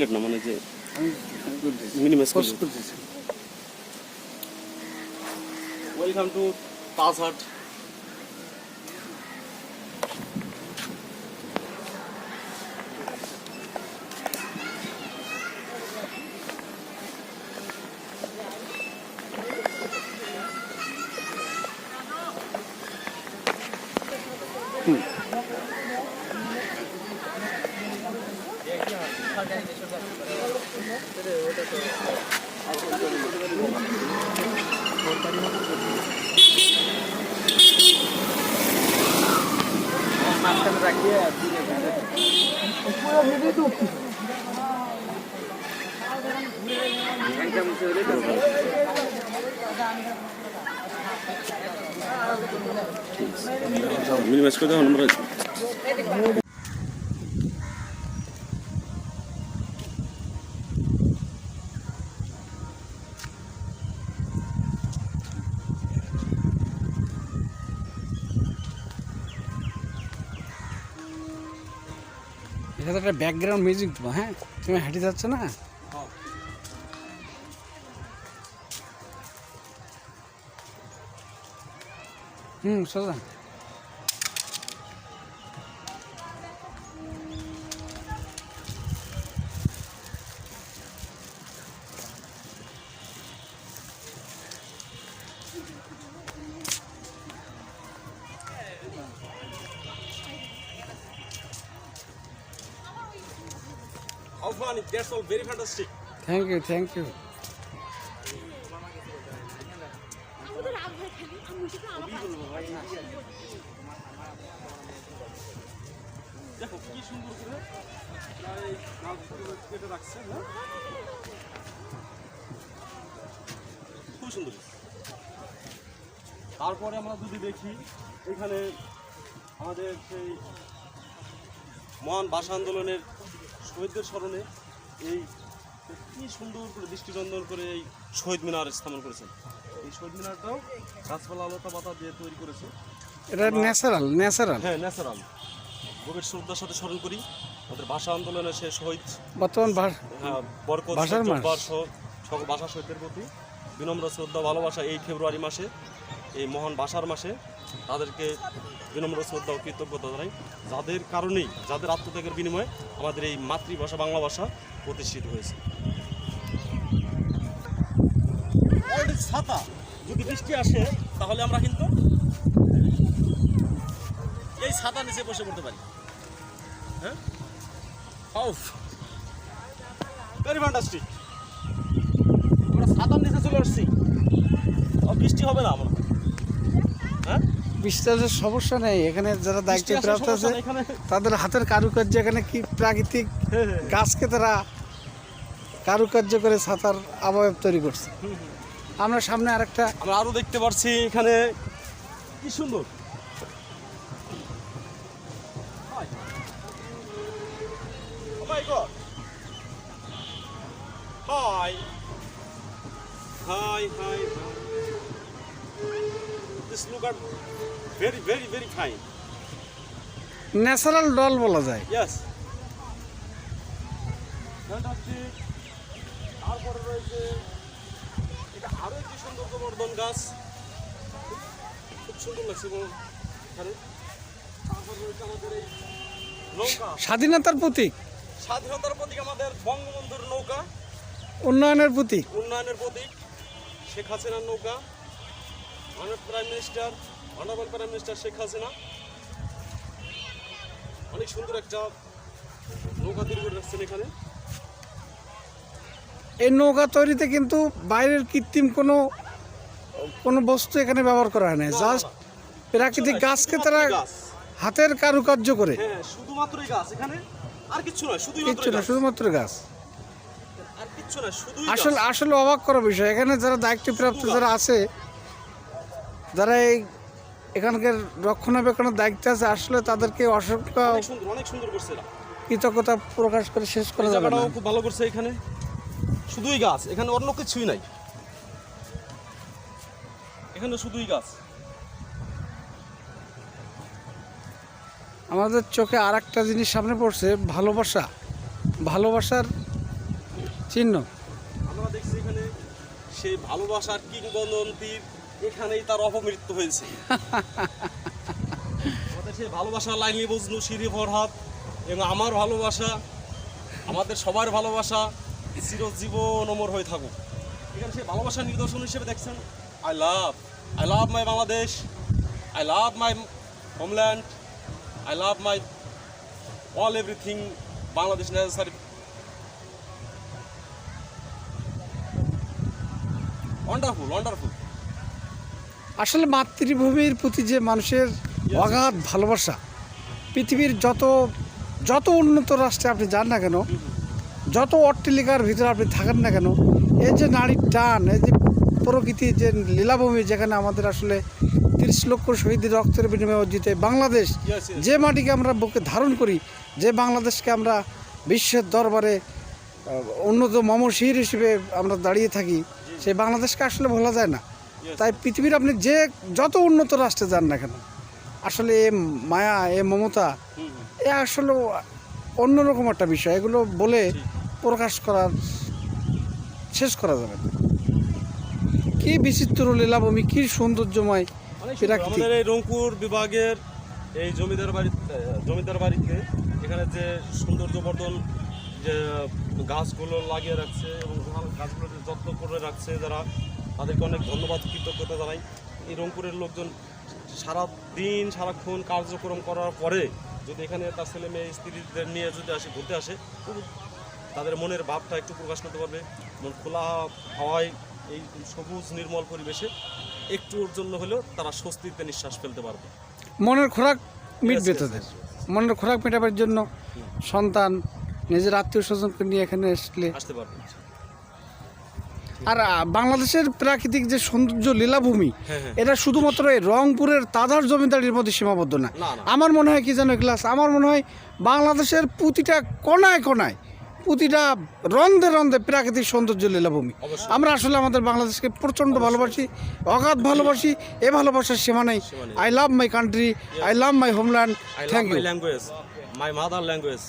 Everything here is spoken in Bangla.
ডিলেট না মানে যে মিনিমাইজ করতেছি ওয়েলকাম টু তাজহাট মিনিমাইজ করে দেওয়া আমরা এটা একটা ব্যাকগ্রাউন্ড মিউজিক দেবো হ্যাঁ? তুমি হাঁটি যাচ্ছ না? হুম সোজা। Fun! That's all very fantastic. Thank you thank you দেখো কি সুন্দর করে কেটে রাখছে না খুব সুন্দর তারপরে আমরা যদি দেখি এখানে আমাদের সেই মহান ভাষা আন্দোলনের শহীদদের স্মরণে এই কি সুন্দর করে দৃষ্টিনন্দন করে এই শহীদ মিনার স্থাপন করেছেন। এই শহীদ মিনারটাও গাছপালা আলতা পাতা দিয়ে তৈরি করেছে। এটা ন্যাচারাল ন্যাচারাল। হ্যাঁ ন্যাচারাল। গভীর শ্রদ্ধার সাথে স্মরণ করি। আমাদের ভাষা আন্দোলনে সে শহীদ। বর্তমান হ্যাঁ, বরকত ভাষার মাস। সকল ভাষা শহীদদের প্রতি বিনম্র শ্রদ্ধা ভালোবাসা এই ফেব্রুয়ারি মাসে। এই মহান ভাষার মাসে তাদেরকে বিনম্র শ্রদ্ধা ও কৃতজ্ঞতা জানাই। যাদের কারণেই, যাদের আত্মত্যাগের বিনিময়ে আমাদের এই মাতৃভাষা, বাংলা ভাষা প্রতিষ্ঠিত হয়েছে। ছাতা, যদি বৃষ্টি আসে, তাহলে আমরা কিন্তু এই ছাতা নিচে বসে পড়তে পারি। হ্যাঁ? আমরা ছাতার নিচে চলে আসছি। বৃষ্টি হবে না, আমরা। বিশ্বাসের সমস্যা নেই। এখানে যারা দায়িত্ব প্রাপ্ত আছে তাদের হাতের কারুকার্য এখানে কি প্রাকৃতিক গাছকে তারা কারুকার্য করে ছাতার আবয়ব তৈরি করছে। আমরা সামনে আরেকটা আমরা আরও দেখতে পাচ্ছি এখানে। কি সুন্দর। Oh my God. Are very, very, very fine. Natural doll বলা যায়। Yes. তারপরে রয়েছে এটা আরও একটি সুন্দর গোবর্ধন গাছ। খুব সুন্দর লাগছে এখানে তারপর রয়েছে আমাদের এই নৌকা। স্বাধীনতার প্রতীক। স্বাধীনতার প্রতীক আমাদের বঙ্গবন্ধুর নৌকা। উন্নয়নের প্রতীক। উন্নয়নের প্রতীক শেখ হাসিনার নৌকা। মানব prime minister honourable prime minister Sheikh Hasina অনেক সুন্দর একটা নৌকা তৈরি করে রাখছেন এখানে। এই নৌকা তৈরিতে কিন্তু বাইরের কৃত্রিম কোনো কোনো বস্তু এখানে ব্যবহার করা হয় না। জাস্ট প্রাকৃতিক গাছকে তারা হাতের কারুকার্য করে। হ্যাঁ শুধুমাত্রই গাছ এখানে আর কিচ্ছু নয় শুধুই কিচ্ছু না শুধুমাত্র গাছ। আসলে আসলে অবাক করা বিষয় এখানে যারা দায়িত্বপ্রাপ্ত যারা আছে যারা এই এখানকার রক্ষণাবেক্ষণের দায়িত্বে আছে আসলে তাদেরকে অসংখ্য অনেক সুন্দর করছে কৃতজ্ঞতা প্রকাশ করে শেষ করা যাবে না। খুব ভালো করছে এখানে। শুধুই গাছ এখানে অন্য কিছুই নাই। এখানে শুধুই গাছ। আমাদের চোখে আর একটা জিনিস সামনে পড়ছে ভালোবাসা। ভালোবাসার চিহ্ন। আমরা দেখছি এখানে সেই ভালোবাসার কিংবদন্তির এখানেই তার অপমৃত্যু হয়েছে। আমাদের সেই ভালোবাসার লাইনি বজনু সিঁড়ি ফরহাদ এবং আমার ভালোবাসা, আমাদের সবার ভালোবাসা চিরজীবন অমর হয়ে থাকুক। এখানে সেই ভালোবাসার নিদর্শন হিসেবে দেখছেন I love I love my Bangladesh I love my homeland I love my all everything Bangladesh necessary wonderful wonderful আসলে মাতৃভূমির প্রতি যে মানুষের অগাধ ভালোবাসা পৃথিবীর যত যত উন্নত রাষ্ট্রে আপনি যান না কেন যত অট্টালিকার ভিতরে আপনি থাকেন না কেন এই যে নারীর টান এই যে প্রকৃতির যে লীলাভূমি যেখানে আমাদের আসলে তিরিশ লক্ষ শহীদের রক্তের বিনিময়ে অর্জিত বাংলাদেশ. যে মাটিকে আমরা বুকে ধারণ করি যে বাংলাদেশকে আমরা বিশ্বের দরবারে উন্নত মমশির হিসেবে আমরা দাঁড়িয়ে থাকি সেই বাংলাদেশকে আসলে ভোলা যায় না. তাই পৃথিবীর আপনি যে যত উন্নত রাষ্ট্রে যান না কেন আসলে এ মায়া এ মমতা এ আসলে অন্যরকম একটা বিষয়। এগুলো বলে প্রকাশ করার শেষ করা যাবে না। কি বিচিত্র লীলাভূমি কি সৌন্দর্যময় আমাদের এই রংপুর বিভাগের এই জমিদার বাড়ি জমিদার বাড়িতে এখানে যে সৌন্দর্যবর্ধন যে গাছগুলো লাগিয়ে রাখছে এবং গাছগুলো যত্ন করে রাখছে যারা তাদেরকে অনেক ধন্যবাদ কৃতজ্ঞতা জানাই। এই রংপুরের লোকজন সারা দিন সারাক্ষণ কার্যক্রম করার পরে যদি এখানে তার ছেলে মেয়ে স্ত্রীদের নিয়ে যদি আসে ঘুরতে আসে তাদের মনের ভাবটা একটু প্রকাশ করতে পারবে। মন খোলা হাওয়ায় এই সবুজ নির্মল পরিবেশে একটুর জন্য হলেও তারা স্বস্তিতে নিঃশ্বাস ফেলতে পারবে। মনের খোরাক মিটবে তাদের। মনের খোরাক মেটাবার জন্য সন্তান নিজের আত্মীয় স্বজনকে নিয়ে এখানে আসলে আসতে পারবে। আর বাংলাদেশের প্রাকৃতিক যে সৌন্দর্য লীলাভূমি হ্যাঁ, হ্যাঁ। এটা শুধুমাত্র এই রংপুরের তাদার জমিদারির মধ্যে সীমাবদ্ধ না। আমার মনে হয় কি জানো ক্লাস আমার মনে হয় বাংলাদেশের প্রতিটা কোনায় কোনায় প্রতিটা রন্ধে রন্ধে প্রাকৃতিক সৌন্দর্য লীলাভূমি। আমরা আসলে আমাদের বাংলাদেশকে প্রচণ্ড ভালোবাসি অগাধ ভালোবাসি এ ভালোবাসার সীমা নেই। I love my country I love my homeland thank you my mother language.